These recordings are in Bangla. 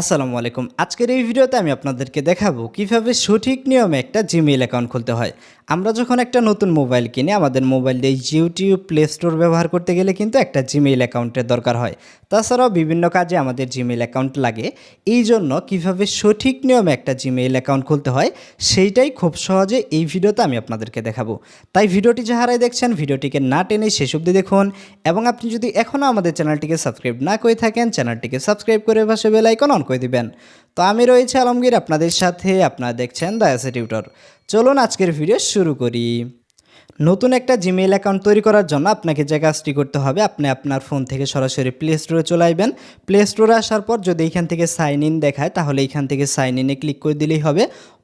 আসসালামু আলাইকুম। আজকের এই ভিডিওতে আমি আপনাদেরকে দেখাবো কীভাবে সঠিক নিয়মে একটা জিমেইল অ্যাকাউন্ট খুলতে হয়। আমরা যখন একটা নতুন মোবাইল কিনি, আমাদের মোবাইল দিয়ে ইউটিউব প্লে স্টোর ব্যবহার করতে গেলে কিন্তু একটা জিমেইল অ্যাকাউন্টের দরকার হয়। তাছাড়াও বিভিন্ন কাজে আমাদের জিমেইল অ্যাকাউন্ট লাগে। এই জন্য কীভাবে সঠিক নিয়মে একটা জিমেইল অ্যাকাউন্ট খুলতে হয়, সেইটাই খুব সহজে এই ভিডিওতে আমি আপনাদেরকে দেখাবো। তাই ভিডিওটি যাহারাই দেখছেন, ভিডিওটিকে না টেনে শেষ অবধি দেখুন এবং আপনি যদি এখনও আমাদের চ্যানেলটিকে সাবস্ক্রাইব না করে থাকেন, চ্যানেলটিকে সাবস্ক্রাইব করে পাশে বেল আইকন অন করে দিবেন? তো আমি রয়েছে আলমগীর, আপনাদের সাথে আপনারা দেখছেন দায়াসে টিউটর। চলুন আজকের ভিডিও শুরু করি। নতুন একটা জিমেইল অ্যাকাউন্ট তৈরি করার জন্য আপনাকে যে কাজটি করতে হবে, আপনি আপনার ফোন থেকে সরাসরি প্লে স্টোরে চলে আসবেন। প্লে স্টোরে আসার পর যদি এখান থেকে সাইন ইন দেখায়, তাহলে এখান থেকে সাইন ইনে ক্লিক করে দিলেই হবে।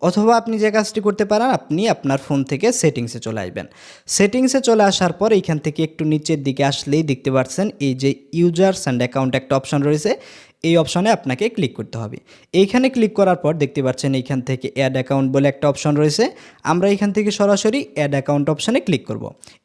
অথবা আপনি যে কাজটি করতে পারেন, আপনি আপনার ফোন থেকে সেটিংসে চলে আসবেন। সেটিংসে চলে আসার পর এইখান থেকে একটু নিচের দিকে আসলেই দেখতে পাচ্ছেন এই যে ইউজার্স অ্যান্ড অ্যাকাউন্ট একটা অপশন রয়েছে। এই অপশনে আপনাকে ক্লিক করতে হবে। এইখানে ক্লিক করার পর দেখতে পাচ্ছেন এইখান থেকে অ্যাড অ্যাকাউন্ট বলে একটা অপশন রয়েছে। আমরা এখান থেকে সরাসরি অ্যাড অ্যাকাউন্ট অপশানে ক্লিক করব।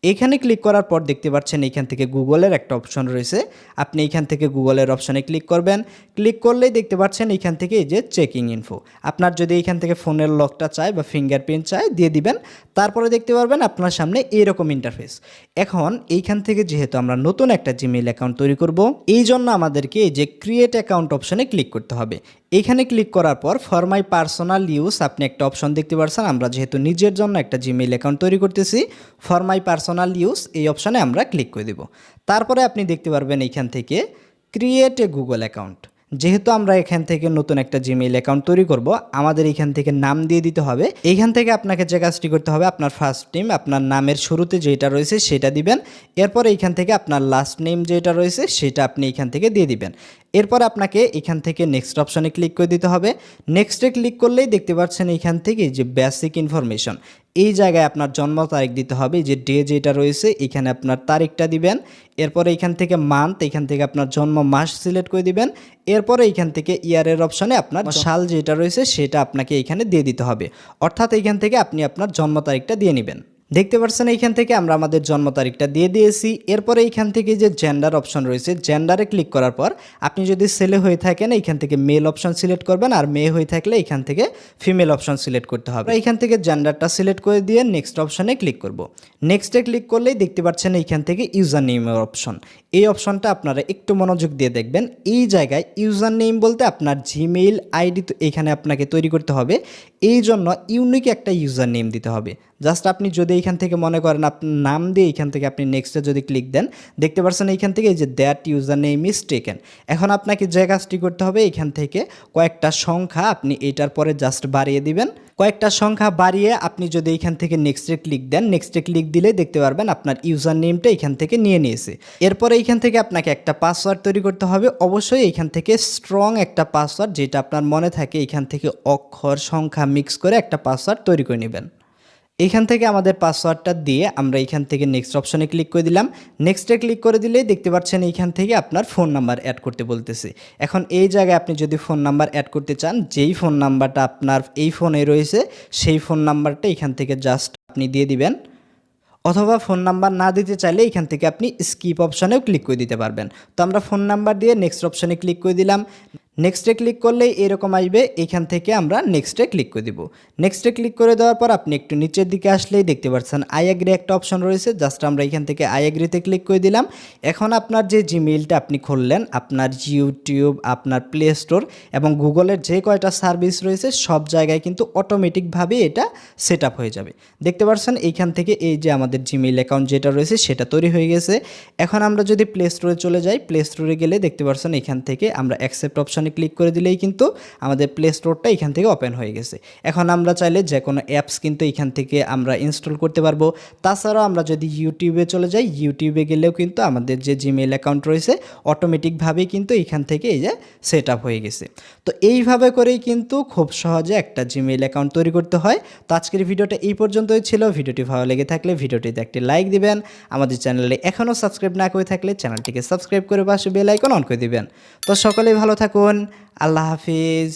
এইখানে ক্লিক করার পর দেখতে পাচ্ছেন এইখান থেকে গুগলের একটা অপশন রয়েছে। আপনি এইখান থেকে গুগলের অপশানে ক্লিক করবেন। ক্লিক করলেই দেখতে পাচ্ছেন এইখান থেকে এই যে চেকিং ইনফো আপনার যদি এইখান থেকে ফোনের লকটা চায় বা ফিঙ্গারপ্রিন্ট চায়, দিয়ে দিবেন। তারপরে দেখতে পারবেন আপনার সামনে এইরকম ইন্টারফেস এখন এইখান থেকে যেহেতু আমরা নতুন একটা জিমেইল অ্যাকাউন্ট তৈরি করব এই জন্য আমাদেরকে এই যে ক্রিয়েট অ্যাকাউন্ট অপশনে ক্লিক করতে হবে। এখানে ক্লিক করার পর ফর মাই পার্সোনাল ইউজ আপনি একটা অপশন দেখতে পারছেন। আমরা যেহেতু নিজের জন্য একটা জিমেইল অ্যাকাউন্ট তৈরি করতেছি ফর মাই পার্সোনাল ইউজ এই অপশনে আমরা ক্লিক করে দেব। তারপরে আপনি দেখতে পারবেন এইখান থেকে ক্রিয়েট এ গুগল অ্যাকাউন্ট যেহেতু আমরা এখান থেকে নতুন একটা জিমেইল অ্যাকাউন্ট তৈরি করব, আমাদের এখান থেকে নাম দিয়ে দিতে হবে। এইখান থেকে আপনাকে যে কাজটি করতে হবে, আপনার ফার্স্ট নেম আপনার নামের শুরুতে যেটা রয়েছে সেটা দিবেন। এরপর এইখান থেকে আপনার লাস্ট নেম যেটা রয়েছে সেটা আপনি এখান থেকে দিয়ে দিবেন। এরপর আপনাকে এখান থেকে নেক্সট অপশনে ক্লিক করে দিতে হবে। নেক্সটে ক্লিক করলেই দেখতে পাচ্ছেন এখান থেকে যে বেসিক ইনফরমেশন এই জায়গায় আপনার জন্ম তারিখ দিতে হবে যে ডে যেটা রয়েছে এখানে আপনার তারিখটা দিবেন। এরপরে এখান থেকে মান্থ এখান থেকে আপনার জন্ম মাস সিলেক্ট করে দিবেন। এরপরে এখান থেকে ইয়ারের অপশানে আপনার সাল যেটা রয়েছে সেটা আপনাকে এখানে দিয়ে দিতে হবে। অর্থাৎ এখান থেকে আপনি আপনার জন্ম তারিখটা দিয়ে নেবেন। দেখতে পাচ্ছেন এইখান থেকে আমরা আমাদের জন্ম তারিখটা দিয়ে দিয়েছি। এরপরে এইখান থেকে যে জেন্ডার অপশন রয়েছে জেন্ডারে ক্লিক করার পর আপনি যদি ছেলে হয়ে থাকেন, এইখান থেকে মেল অপশন সিলেক্ট করবেন আর মেয়ে হয়ে থাকলে এইখান থেকে ফিমেল অপশন সিলেক্ট করতে হবে। এইখান থেকে জেন্ডারটা সিলেক্ট করে দিয়ে নেক্সট অপশনে ক্লিক করব। নেক্সটে ক্লিক করলেই দেখতে পাচ্ছেন এইখান থেকে ইউজার নেমের অপশন এই অপশনটা আপনারা একটু মনোযোগ দিয়ে দেখবেন। এই জায়গায় ইউজার নেম বলতে আপনার জিমেইল আইডি তো এখানে আপনাকে তৈরি করতে হবে। এই জন্য ইউনিক একটা ইউজার নেম দিতে হবে। জাস্ট আপনি যদি এইখান থেকে মনে করেন আপনার নাম দিয়ে এইখান থেকে আপনি নেক্সটে যদি ক্লিক দেন, দেখতে পাচ্ছেন এইখান থেকে এই যে that user name is taken এখন আপনাকে যে কাজটি করতে হবে এইখান থেকে কয়েকটা সংখ্যা আপনি এটার পরে জাস্ট বাড়িয়ে দিবেন। কয়েকটা সংখ্যা বাড়িয়ে আপনি যদি এইখান থেকে নেক্সটে ক্লিক দেন নেক্সটে ক্লিক দিলে দেখতে পারবেন আপনার ইউজার নেমটা এখান থেকে নিয়ে নিয়েছে। এরপরে এইখান থেকে আপনাকে একটা পাসওয়ার্ড তৈরি করতে হবে। অবশ্যই এইখান থেকে স্ট্রং একটা পাসওয়ার্ড যেটা আপনার মনে থাকে এইখান থেকে অক্ষর সংখ্যা মিক্স করে একটা পাসওয়ার্ড তৈরি করে নেবেন। এইখান থেকে আমাদের পাসওয়ার্ডটা দিয়ে আমরা এইখান থেকে নেক্সট অপশনে ক্লিক করে দিলাম। নেক্সটে ক্লিক করে দিলেই দেখতে পাচ্ছেন এইখান থেকে আপনার ফোন নাম্বার অ্যাড করতে বলতেছে। এখন এই জায়গায় আপনি যদি ফোন নাম্বার অ্যাড করতে চান, যেই ফোন নাম্বারটা আপনার এই ফোনে রয়েছে, সেই ফোন নাম্বারটা এখান থেকে জাস্ট আপনি দিয়ে দিবেন। অথবা ফোন নাম্বার না দিতে চাইলে এখান থেকে আপনি স্কিপ অপশানেও ক্লিক করে দিতে পারবেন। তো আমরা ফোন নাম্বার দিয়ে নেক্সট অপশানে ক্লিক করে দিলাম। নেক্সটে ক্লিক করলেই এরকম আসবে, এখান থেকে আমরা নেক্সটে ক্লিক করে দিব। নেক্সটে ক্লিক করে দেওয়ার পর আপনি একটু নিচের দিকে আসলেই দেখতে পাচ্ছেন আই একটা অপশন রয়েছে জাস্ট আমরা এখান থেকে আই ক্লিক করে দিলাম। এখন আপনার যে জিমেইলটা আপনি খুললেন, আপনার ইউটিউব আপনার প্লে স্টোর এবং গুগলের যে কয়টা সার্ভিস রয়েছে, সব জায়গায় কিন্তু অটোমেটিকভাবে এটা সেট হয়ে যাবে। দেখতে পাচ্ছেন এইখান থেকে এই যে আমাদের জিমেইল অ্যাকাউন্ট যেটা রয়েছে, সেটা তৈরি হয়ে গেছে। এখন আমরা যদি প্লে স্টোরে চলে যাই প্লে স্টোরে গেলে দেখতে পাচ্ছেন এখান থেকে আমরা অ্যাকসেপ্ট অপশন অপশানে ক্লিক করে দিলেই কিন্তু আমাদের প্লে স্টোরটা এখান থেকে ওপেন হয়ে গেছে। এখন আমরা চাইলে যে কোনো অ্যাপস কিন্তু এখান থেকে আমরা ইনস্টল করতে পারব। তাছাড়াও আমরা যদি ইউটিউবে চলে যাই ইউটিউবে গেলেও কিন্তু আমাদের যে জিমেল অ্যাকাউন্ট রয়েছে অটোমেটিকভাবেই কিন্তু এখান থেকে এই যে সেট হয়ে গেছে। তো এইভাবে করেই কিন্তু খুব সহজে একটা জিমেল অ্যাকাউন্ট তৈরি করতে হয়। তো আজকের ভিডিওটা এই পর্যন্তই ছিল। ভিডিওটি ভালো লেগে থাকলে ভিডিওটিতে একটি লাইক দিবেন। আমাদের চ্যানেলে এখনও সাবস্ক্রাইব না করে থাকলে চ্যানেলটিকে সাবস্ক্রাইব করে পাশে বেল আইকন অন করে দিবেন। তো সকলেই ভালো থাকুন। আল্লাহ হাফিজ